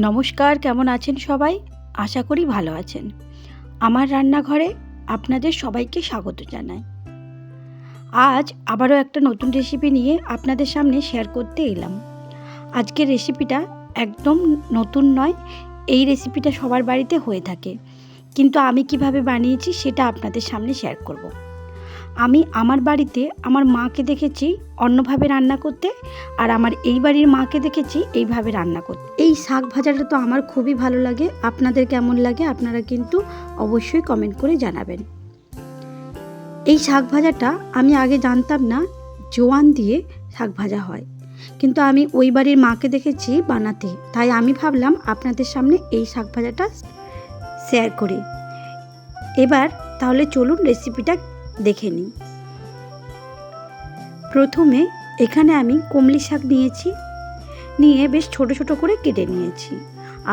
নমস্কার, কেমন আছেন সবাই? আশা করি ভালো আছেন। আমার রান্নাঘরে আপনাদের সবাইকে স্বাগত জানাই। আজ আবারও একটা নতুন রেসিপি নিয়ে আপনাদের সামনে শেয়ার করতে এলাম। আজকের রেসিপিটা একদম নতুন নয়, এই রেসিপিটা সবার বাড়িতে হয়ে থাকে। কিন্তু আমি কীভাবে বানিয়েছি সেটা আপনাদের সামনে শেয়ার করব। আমি আমার বাড়িতে আমার মাকে দেখেছি অন্যভাবে রান্না করতে, আর আমার এই বাড়ির মাকে দেখেছি এইভাবে রান্না করতে। এই শাক ভাজাটা তো আমার খুবই ভালো লাগে। আপনাদের কেমন লাগে আপনারা কিন্তু অবশ্যই কমেন্ট করে জানাবেন। এই শাক ভাজাটা আমি আগে জানতাম না, জোয়ান দিয়ে শাক ভাজা হয়। কিন্তু আমি ওই বাড়ির মাকে দেখেছি বানাতে। তাই আমি ভাবলাম আপনাদের সামনে এই শাক ভাজাটা শেয়ার করি। এবার তাহলে চলুন রেসিপিটা দেখে নিই। প্রথমে এখানে আমি কমলি শাক নিয়েছি, নিয়ে বেশ ছোট ছোট করে কেটে নিয়েছি।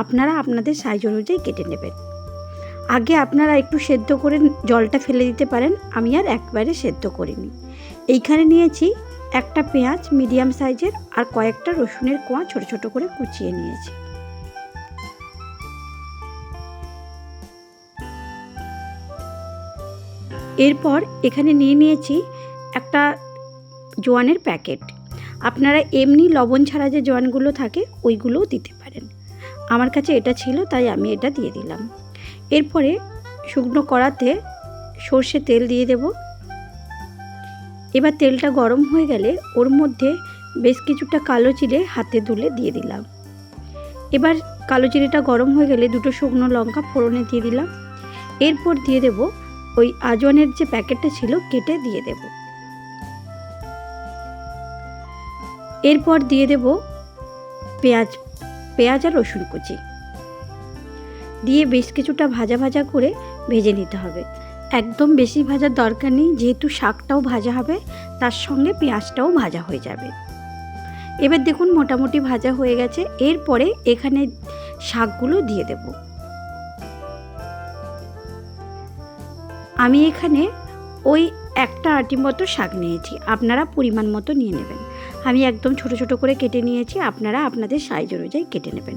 আপনারা আপনাদের সাইজ অনুযায়ী কেটে নেবেন। আগে আপনারা একটু সেদ্ধ করে জলটা ফেলে দিতে পারেন, আমি আর একবারে সেদ্ধ করিনি। এইখানে নিয়েছি একটা পেঁয়াজ মিডিয়াম সাইজের আর কয়েকটা রসুনের কোয়া ছোট ছোট করে কুচিয়ে নিয়েছি। এরপর এখানে নিয়ে নিয়েছি একটা জোয়ানের প্যাকেট। আপনারা এমনি লবণ ছাড়া যে জোয়ানগুলো থাকে, ওইগুলোও দিতে পারেন। আমার কাছে এটা ছিল, তাই আমি এটা দিয়ে দিলাম। এরপরে শুকনো কড়াতে সর্ষে তেল দিয়ে দেব। এবার তেলটা গরম হয়ে গেলে ওর মধ্যে বেশ কিছুটা কালো চিড়ে হাতে তুলে দিয়ে দিলাম। এবার কালো চিড়েটা গরম হয়ে গেলে দুটো শুকনো লঙ্কা ফোড়নে দিয়ে দিলাম। এরপর দিয়ে দেব ওই আজওয়ানের যে প্যাকেটটা ছিল কেটে দিয়ে দেব। এরপর দিয়ে দেব পেঁয়াজ পেঁয়াজ আর রসুন কুচি। দিয়ে বেশ কিছুটা ভাজা ভাজা করে ভেজে নিতে হবে। একদম বেশি ভাজার দরকার নেই, যেহেতু শাকটাও ভাজা হবে, তার সঙ্গে পেঁয়াজটাও ভাজা হয়ে যাবে। এবার দেখুন মোটামুটি ভাজা হয়ে গেছে, এরপরে এখানে শাকগুলো দিয়ে দেব। আমি এখানে ওই একটা আটি মতো শাক নিয়েছি। আপনারা পরিমাণ মতো নিয়ে নেবেন। আমি একদম ছোট ছোট করে কেটে নিয়েছি, আপনারা আপনাদের সাইজ অনুযায়ী কেটে নেবেন।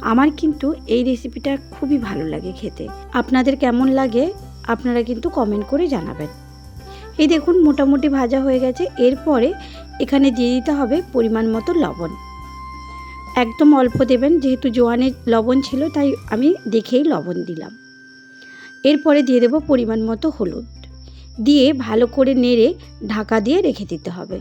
আমার কিন্তু এই রেসিপিটা খুবই ভালো লাগে খেতে। আপনাদের কেমন লাগে, আপনারা কিন্তু কমেন্ট করে জানাবেন। এই দেখুন, মোটামুটি ভাজা হয়ে গেছে। এরপরে এখানে দিয়ে দিতে হবে পরিমাণ মতো লবণ। একদম অল্প দেবেন, যেহেতু জোয়ানের লবণ ছিল, তাই আমি দেখেই লবণ দিলাম। এরপরে দিয়ে দেবো পরিমাণ মতো হলুদ। দিয়ে ভালো করে নেড়ে ঢাকা দিয়ে রেখে দিতে হবে।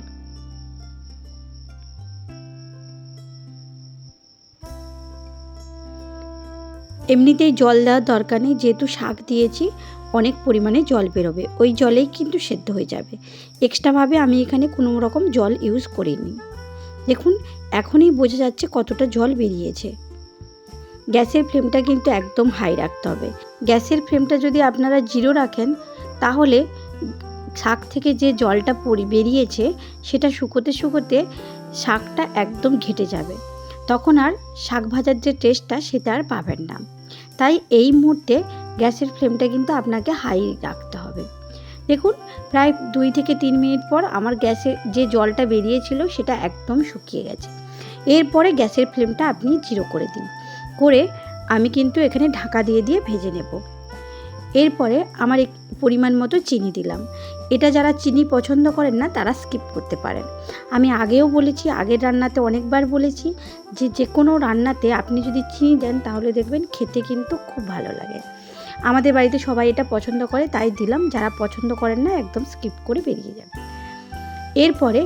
এমনিতেই জল দেওয়ার দরকার নেই, যেহেতু শাক দিয়েছি, অনেক পরিমাণে জল বেরোবে। ওই জলেই কিন্তু সেদ্ধ হয়ে যাবে। এক্সট্রাভাবে আমি এখানে কোনো রকম জল ইউজ করিনি। দেখুন, এখনই বোঝা যাচ্ছে কতটা জল বেরিয়েছে। গ্যাসের ফ্লেমটা কিন্তু একদম হাই রাখতে হবে। গ্যাসের ফ্লেমটা যদি আপনারা জিরো রাখেন, তাহলে শাক থেকে যে জলটা পরি, বেরিয়েছে, সেটা শুকোতে শুকোতে শাকটা একদম ঘেটে যাবে। তখন আর শাক ভাজার যে টেস্টটা সেটা আর পাবেন না। তাই এই মুহূর্তে গ্যাসের ফ্লেমটা কিন্তু আপনাকে হাই রাখতে হবে। দেখুন, প্রায় দুই থেকে তিন মিনিট পর আমার গ্যাসের যে জলটা বেরিয়েছিল, সেটা একদম শুকিয়ে গেছে। এরপরে গ্যাসের ফ্লেমটা আপনি জিরো করে দিন। করে আমি কিন্তু এখানে ঢাকা দিয়ে দিয়ে ভেজে নেব। এরপরে আমার এক পরিমাণ মতো চিনি দিলাম। এটা যারা চিনি পছন্দ করেন না, তারা স্কিপ করতে পারেন। আমি আগেও বলেছি, আগের রান্নাতে অনেকবার বলেছি যে যে কোনো রান্নাতে আপনি যদি চিনি দেন, তাহলে দেখবেন খেতে কিন্তু খুব ভালো লাগে। আমাদের বাড়িতে সবাই এটা পছন্দ করে, তাই দিলাম। যারা পছন্দ করেন না, একদম স্কিপ করে বেরিয়ে যাবে এরপরে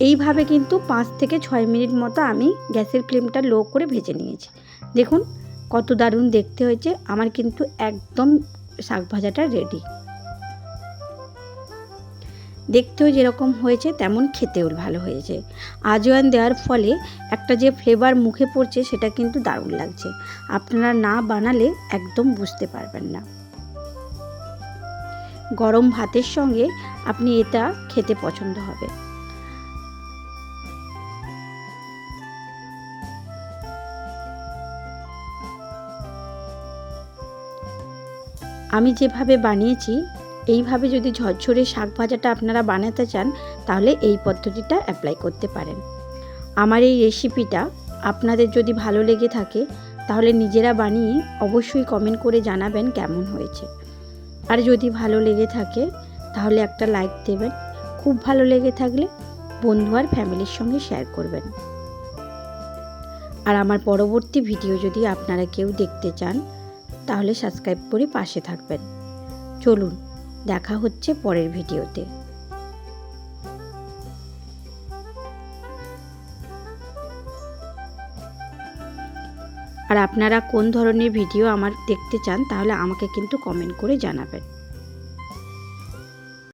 এইভাবে কিন্তু পাঁচ থেকে ছয় মিনিট মতো আমি গ্যাসের ফ্লেমটা লো করে ভেজে নিয়েছি। দেখুন কত দারুণ দেখতে হয়েছে। আমার কিন্তু একদম শাক ভাজাটা রেডি দেখতেও যেরকম হয়েছে, তেমন খেতেও ভালো হয়েছে। আজওয়ান দেওয়ার ফলে একটা যে ফ্লেভার মুখে পড়ছে, সেটা কিন্তু দারুণ লাগছে। আপনারা না বানালে একদম বুঝতে পারবেন না। গরম ভাতের সঙ্গে আপনি এটা খেতে পছন্দ হবে। আমি যেভাবে বানিয়েছি, এইভাবে যদি ঝরঝরে শাক ভাজাটা আপনারা বানাতে চান, তাহলে এই পদ্ধতিটা অ্যাপ্লাই করতে পারেন। আমার এই রেসিপিটা আপনাদের যদি ভালো লেগে থাকে, তাহলে নিজেরা বানিয়ে অবশ্যই কমেন্ট করে জানাবেন কেমন হয়েছে। আর যদি ভালো লেগে থাকে, তাহলে একটা লাইক দেবেন। খুব ভালো লেগে থাকলে বন্ধু আর ফ্যামিলির সঙ্গে শেয়ার করবেন। আর আমার পরবর্তী ভিডিও যদি আপনারা কেউ দেখতে চান তাহলে সাবস্ক্রাইব করে পাশে থাকবেন। চলুন, দেখা হচ্ছে পরের ভিডিওতে। আর আপনারা কোন ধরনের ভিডিও আমার দেখতে চান, তাহলে আমাকে কিন্তু কমেন্ট করে জানাবেন।